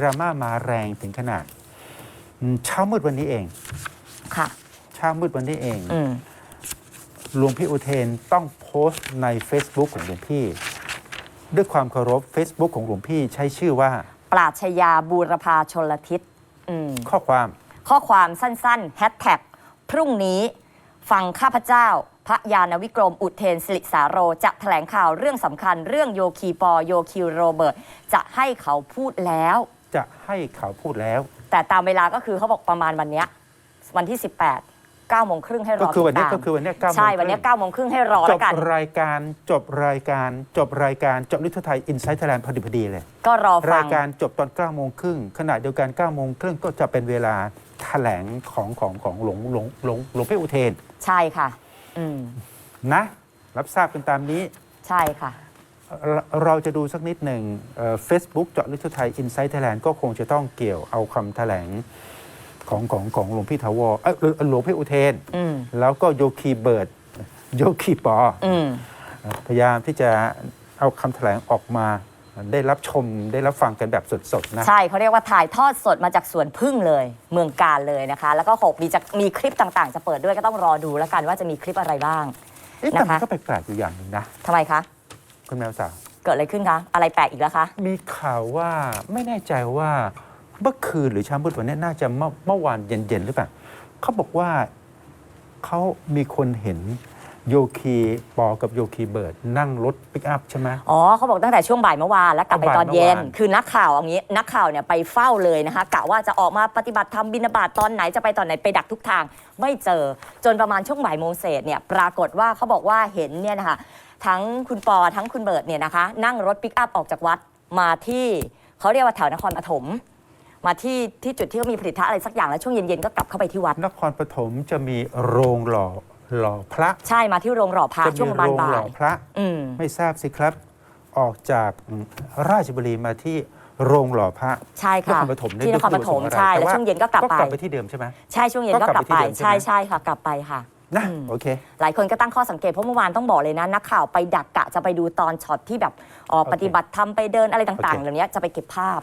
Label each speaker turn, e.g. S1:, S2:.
S1: ดราม่ามาแรงถึงขนาดอืมเช้ามืดวันนี้เอง
S2: ค่ะ
S1: เช้ามืดวันนี้เอง
S2: อืม
S1: หลวงพี่อุเทนต้องโพสต์ใน Facebook ของหลวงพี่ ด้วยความเคารพ Facebook ของหลวงพี่ใช้ชื่อว่า
S2: ปราชญาบูรพาชนลทิศอืม
S1: ข้อความ
S2: ข้อความสั้นๆแฮชแท็กพรุ่งนี้ ฟังข้าพเจ้า พระยานวิกรมอุเทนสิริสาโร จะแถลงข่าวเรื่องสำคัญ เรื่องโยคีปอโยคีโรเบิร์ตจะให้เขาพูดแล้ว
S1: จะให้เขาพูดแล้ว
S2: แต่ตามเวลาก็คือเขาบอกประมาณวันเนี้ยวันที่ 18 9โมงครึ่งให้รอ
S1: ก็คือวันนี้
S2: ติดตาม
S1: ก็คือวันนี้9โมง
S2: ใช่
S1: ครึ่ง
S2: วันนี้9โมงครึ่งให้รอ
S1: จ
S2: แล้ว
S1: บ
S2: กัน
S1: รายการจบรายการจบรายการจบนิทรรศไทยอินไซต์ไทยแลนด์พอดีพอดีเลย
S2: ก็รอฟั
S1: รางยการจบตอน9โมงครึ่งขณะเดียวกัน9โมงครึ่งก็จะเป็นเวลาแถลงของของของหลวงหลวงหลวงหลวงพี่อุเทน
S2: ใช่ค่ะ อืม
S1: นะ รับทราบกันตามนี้
S2: ใช่ค่ะ
S1: เราเราจะดูสักนิดหนึ่งเฟซบุ๊กเจาะลึกทั่วไทยอินไซต์ไทยแลนด์ก็คงจะต้องเกี่ยวเอาคำแถลงของของของหลวงพี่ทาวรเอ้ยเอ่อหลวงพี่อุเทน
S2: อืม
S1: แล้วก็โยคีเบิร์ดโยคีปอ
S2: อืม
S1: พยายามที่จะเอาคำแถลงออกมาได้รับชมได้รับฟังกันแบบสดๆนะ
S2: ใช่เขาเรียกว่าถ่ายทอดสดมาจากสวนพึ่งเลย เมืองการเลยนะคะ แล้วก็หกมีจะมีคลิปต่างๆ จะเปิดด้วยก็ต้องรอดูแล้วกันว่าจะมีคลิปอะไรบ้าง
S1: เอ๊ะแต่มัน
S2: นะคะ
S1: ก็แปลกๆอยู่อย่างหนึ่งนะ
S2: ทำไมคะ
S1: คุณแมวสาว
S2: เกิดอะไรขึ้นคะ อะไรแปลกอีกแล้วคะ
S1: มีข่าวว่าไม่แน่ใจว่าเมื่อคืนหรือเช้ามืดวันนี้น่าจะเมื่อเมื่อวานเย็นๆหรือเปล่าเขาบอกว่าเขามีคนเห็นโยคีปอกับโยคีเบิร์ดนั่งรถปิกอัพใช่ไหม
S2: อ๋อเขาบอกตั้งแต่ช่วงบ่ายเมื่อวานแล้วกลับไปตอนเย็น
S1: บ่ายเมื่อวาน
S2: คือนักข่าวเอางี้นักข่าวเนี่ยไปเฝ้าเลยนะคะกะว่าจะออกมาปฏิบัติธรรมบิณฑบาตตอนไหนจะไปตอนไหนไปดักทุกทาง ไม่เจอจนประมาณช่วงบ่ายโมงเศษเนี่ยปรากฏว่าเขาบอกว่าเห็นเนี่ยนะคะ ทั้งคุณปอทั้งคุณเบิร์ดเนี่ยนะคะ นั่งรถปิกอัพออกจากวัดมาที่เขาเรียกว่าแถวนครปฐมมาที่ที่จุดที่เขามีผลิตภัณฑ์อะไรสักอย่างแล้วช่วงเย็นๆก็กลับเข้าไปที่วัด
S1: นครปฐมจะมีโรงหล่อหล่อพระ
S2: ใช่มาที่โรงหล่อพระ
S1: จะ
S2: ช่ว
S1: มี
S2: งประมาณ
S1: โรง
S2: บ่า
S1: หล่อยพระ
S2: อืม
S1: ไม่ทราบสิครับ ออกจากราชบุรีมาที่โรงหล่อพระ
S2: ใช่
S1: น
S2: ค่ะ
S1: ครปฐมเย
S2: ที่นครปฐม
S1: วัตถุประสงค์อะไร
S2: ใช่
S1: แต่
S2: แล้วช่วงเย็นก็กลับ
S1: ก็
S2: ไป
S1: กลับไปที่เดิมใช่ไหม
S2: ใช่ช่วงเย็น
S1: ก็
S2: ก็
S1: ก
S2: ก
S1: ลั
S2: ลั
S1: บบไปที่
S2: ไป
S1: เดิมใช่ไหม
S2: ใช่ใช่ค่ะ กลับไปค่ะ
S1: นะ
S2: อืม
S1: โอเค
S2: หลายคนก็ตั้งข้อสังเกตเพราะเมื่อวานต้องบอกเลยนะ นักข่าวไปดักกะจะไปดูตอนช็อตที่แบบอ๋อ
S1: โอเค
S2: ปฏิบัติธรรมไปเดินอะไรต่างๆ
S1: โอเค
S2: เหล่านี้จะไปเก็บภาพ